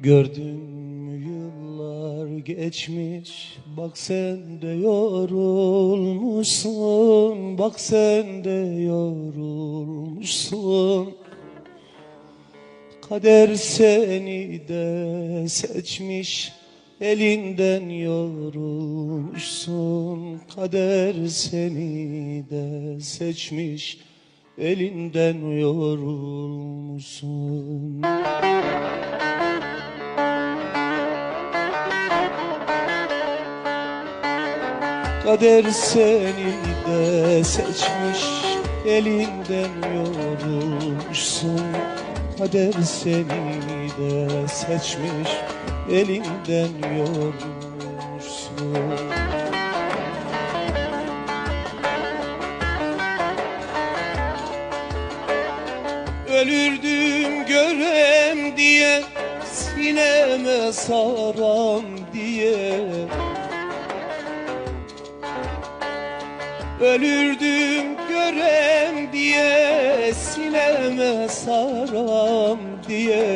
Gördün mü yıllar geçmiş? Bak sen de yorulmuşsun. Bak sen de yorulmuşsun. Kader seni de seçmiş. Elinden yorulmuşsun. Kader seni de seçmiş. Elinden yorulmuşsun Kader seni de seçmiş Elinden yorulmuşsun Kader seni de seçmiş Elinden yorulmuşsun Ölürdüm görem diye Sineme saram diye Ölürdüm görem diye Sineme saram diye